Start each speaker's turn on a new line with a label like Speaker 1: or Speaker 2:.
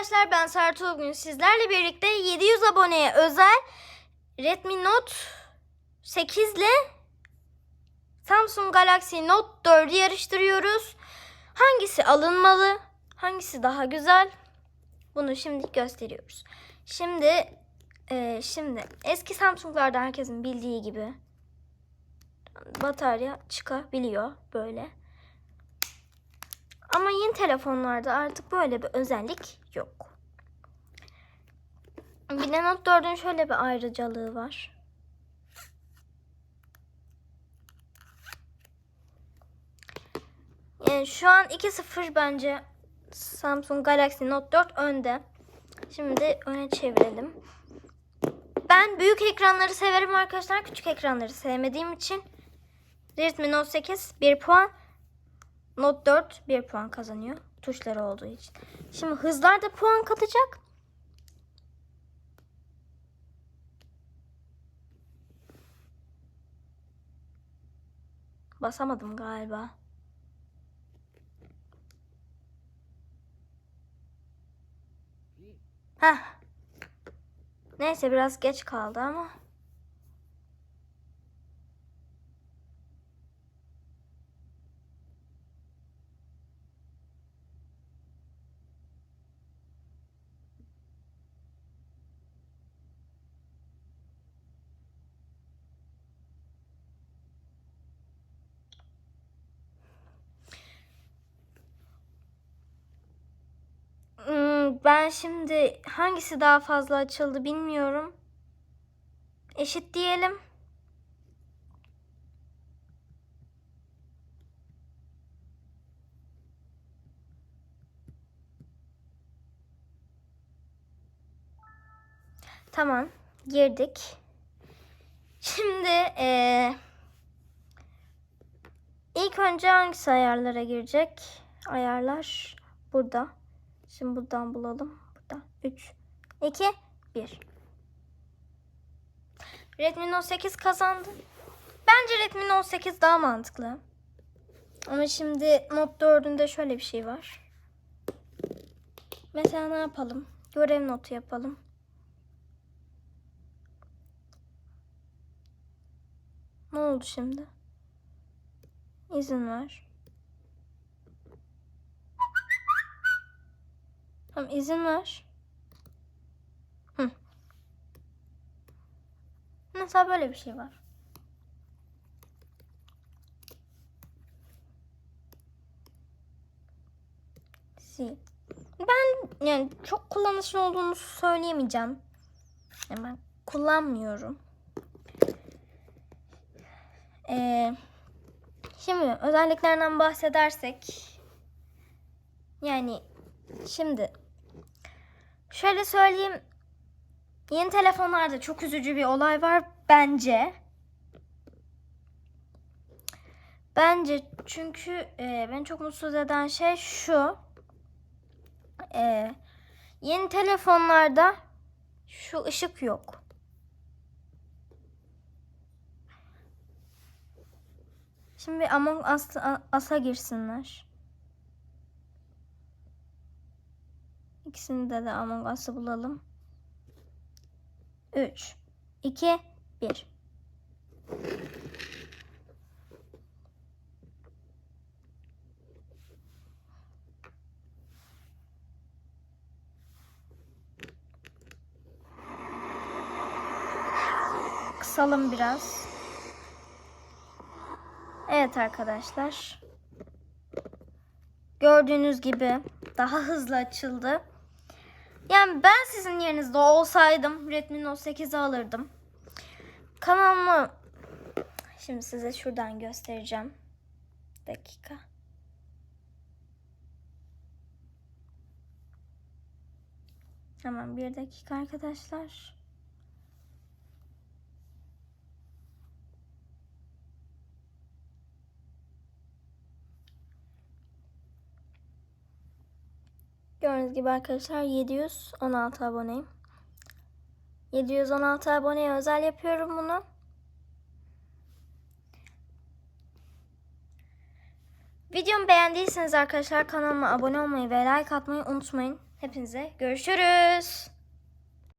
Speaker 1: arkadaşlar ben Sertu bugün sizlerle birlikte 700 aboneye özel Redmi Note 8 ile Samsung Galaxy Note 4'ü yarıştırıyoruz. Hangisi alınmalı? Hangisi daha güzel? Bunu şimdi gösteriyoruz. Şimdi e, şimdi eski Samsung'larda herkesin bildiği gibi batarya çıkabiliyor böyle. Ama yeni telefonlarda artık böyle bir özellik yok. Bir de Note 4'ün şöyle bir ayrıcalığı var. Yani şu an 2-0 bence Samsung Galaxy Note 4 önde. Şimdi öne çevirelim. Ben büyük ekranları severim arkadaşlar. Küçük ekranları sevmediğim için Redmi Note 8 1 puan. Note 4 1 puan kazanıyor. Tuşları olduğu için. Şimdi hızlar da puan katacak. Basamadım galiba. Heh. Neyse biraz geç kaldı ama. Ben şimdi hangisi daha fazla açıldı bilmiyorum. Eşit diyelim. Tamam, girdik. Şimdi eee ilk önce hangisi ayarlara girecek? Ayarlar burada. Şimdi buradan bulalım. Burada 3, 2, 1. Redmi Note 8 kazandı. Bence Redmi Note 8 daha mantıklı. Ama şimdi Note 4'ünde şöyle bir şey var. Mesela ne yapalım? Görev notu yapalım. Ne oldu şimdi? İzin ver. Tamam izin ver. Hı. Mesela böyle bir şey var. Sil. Ben yani çok kullanışlı olduğunu söyleyemeyeceğim. Yani ben kullanmıyorum. Ee, şimdi özelliklerinden bahsedersek yani Şimdi şöyle söyleyeyim. Yeni telefonlarda çok üzücü bir olay var bence. Bence çünkü e, beni çok mutsuz eden şey şu. E, yeni telefonlarda şu ışık yok. Şimdi Among Us, Us'a girsinler. İkisinde de Among Us'ı bulalım. 3, 2, 1. Kısalım biraz. Evet arkadaşlar. Gördüğünüz gibi daha hızlı açıldı. Yani ben sizin yerinizde olsaydım Redmi Note 8'i alırdım. Kanalımı şimdi size şuradan göstereceğim. dakika. Hemen bir dakika arkadaşlar. Gördüğünüz gibi arkadaşlar 716 aboneyim. 716 aboneye özel yapıyorum bunu. Videomu beğendiyseniz arkadaşlar kanalıma abone olmayı ve like atmayı unutmayın. Hepinize görüşürüz.